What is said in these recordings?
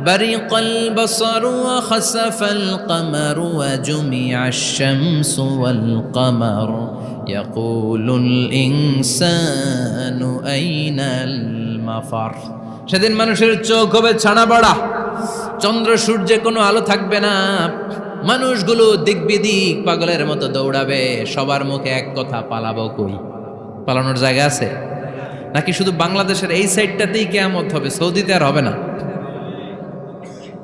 برق البصر وخسف القمر وجمع الشمس والقمر يقول الإنسان أين المفر সেদিন মানুষের চোখ হবে ছানা বড়া চন্দ্র সূর্যে কোনো আলো থাকবে না মানুষগুলো দিক বিদিক পাগলের মতো দৌড়াবে সবার মুখে এক কথা পালাবো কই পালানোর জায়গা আছে নাকি শুধু বাংলাদেশের এই সাইডটাতেই কেয়ামত হবে সৌদিতে আর হবে না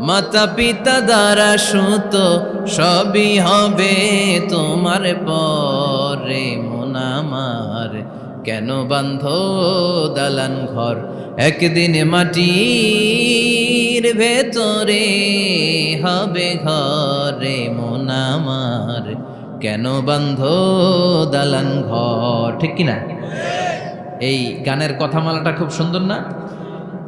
মাতা পিতা দ্বারা সুত সবই হবে তোমার পরে মোনামার কেন বান্ধ দালান ঘর? একদিন মাটির ভেতরে হবে ঘরে মোনামার কেন বান্ধ দালান ঘর? ঠিক কিনা? এই গানের কথামালাটা খুব সুন্দর না?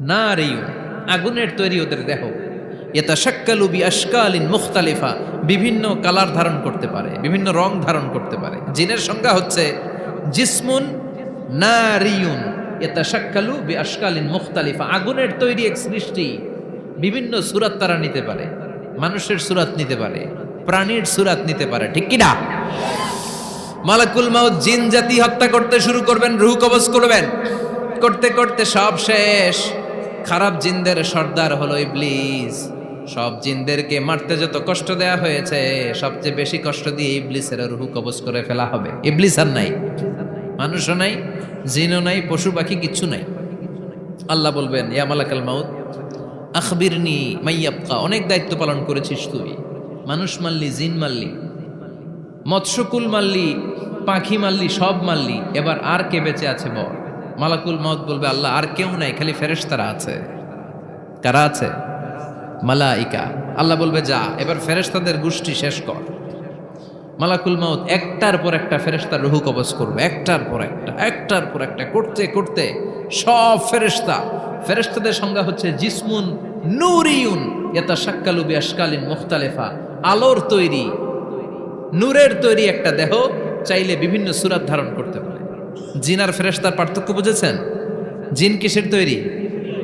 না রেইউ আগুনের তৈরি ওদের দেহ। এটা শাক্কালুবি আশকালিন মুখতালিফা, বিভিন্ন কালার ধারণ করতে পারে, বিভিন্ন রং ধারণ করতে পারে। জিনের সংজ্ঞা হচ্ছে জিসমুন না রিয়ুন এটা শাক্কালু বি আশকালিন মুখতালিফা, আগুনের তৈরি এক সৃষ্টি বিভিন্ন সুরাত তারা নিতে পারে, মানুষের সুরাত নিতে পারে, প্রাণীর সুরাত নিতে পারে, ঠিক কিনা মালাকুল মাউত জিন জাতি হত্যা করতে শুরু করবেন, রুহ কবজ করবেন। করতে করতে সব শেষ। খারাপ জিনদের সর্দার হলো ইবলিস। সব জিনদেরকে মারতে যত কষ্ট দেয়া হয়েছে, সবচেয়ে বেশি কষ্ট দিয়ে ইবলিসের রুহু কবজ করে ফেলা হবে। ইবলিস আর নাই। মানুষও নাই, জিনও নাই, পশু পাখি কিচ্ছু নাই। আল্লাহ বলবেন, ইয়া মালাকাল মাউত, আখবিরনি মাইয়াবকা অনেক দায়িত্ব পালন করেছিস তুই। মানুষ মারলি, জিন মারলি, মৎস্যকুল মারলি, পাখি মারলি, সব মারলি। এবার আর কে বেঁচে আছে বল? মালাকুল মত বলবে, আল্লাহ, আর কেউ নাই, খালি ফেরেশতারা আছে। কারা আছে? মালাইকা। আল্লাহ বলবে, যা, এবার ফেরেশতাদের গোষ্ঠী শেষ কর। মালাকুল মাউত একটার পর একটা ফেরেশতার রুহু কবজ করবে, একটার পর একটা, একটার পর একটা, করতে করতে সব ফেরেশতা। ফেরেশতাদের সংজ্ঞা হচ্ছে জিসমুন নুরিউন এটা শাক্কালুবি আশকালিন মুখতালেফা। আলোর তৈরি, নূরের তৈরি একটা দেহ চাইলে বিভিন্ন সুরাত ধারণ করতে পারে। জিন আর ফেরেস্তার পার্থক্য বুঝেছেন? জিন কিসের তৈরি?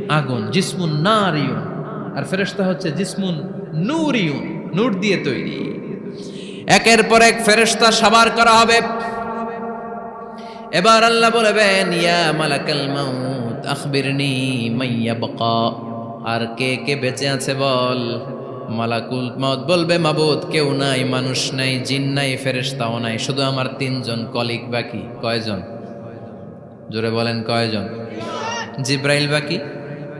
আগুন, জিসমুন নারিউন আর ফেরেশতা হচ্ছে জিসমুন নূরিউন নূর দিয়ে তৈরি। একের পর এক ফেরেশতা সাবার করা হবে। এবার আল্লাহ বলবেন, ইয়া মালাকাল মাউত, আখবিরনি মাইয়া বাকা আর কে কে বেঁচে আছে বল? মালাকুল মত বলবে, মাবুদ, কেউ নাই, মানুষ নাই, জিন নাই, ফেরেশতাও নাই, শুধু আমার তিনজন কলিগ বাকি, কয়জন? জোরে বলেন কয়জন? জিব্রাইল বাকি,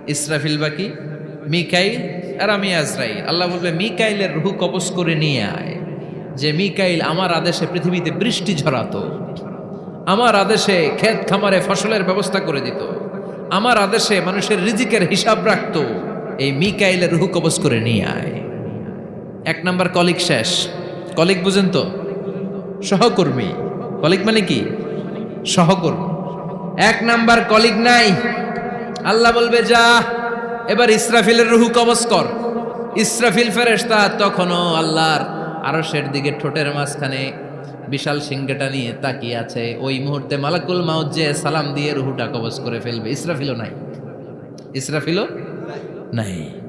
ইসরাফিল বাকি, মিকাইল আর আমি আজরাইল। আল্লাহ বলবে, মিকাইলের রুহু কবজ করে নিয়ে আয়। যে মিকাইল আমার আদেশে পৃথিবীতে বৃষ্টি ঝরাতো, আমার আদেশে ক্ষেত খামারে ফসলের ব্যবস্থা করে দিত, আমার আদেশে মানুষের রিজিকের হিসাব রাখত, এই মিকাইলের রুহু কবজ করে নিয়ে আয়। এক নাম্বার কলিগ শেষ। কলিগ বুঝেন তো? সহকর্মী। কলিগ মানে কি? সহকর্মী। এক নাম্বার কলিগ নাই। আল্লাহ বলবে, যা, এবার ইসরাফিলের রুহু কবজ কর। ইসরাফিল ফেরেস্তা তখনও আল্লাহর আরশের দিকে ঠোঁটের মাঝখানে বিশাল সিংহটা নিয়ে তাকিয়ে আছে। ওই মুহূর্তে মালাকুল মাউজ্জে যে সালাম দিয়ে রুহুটা কবজ করে ফেলবে, ইসরাফিলও নাই। ইসরাফিলও নাই।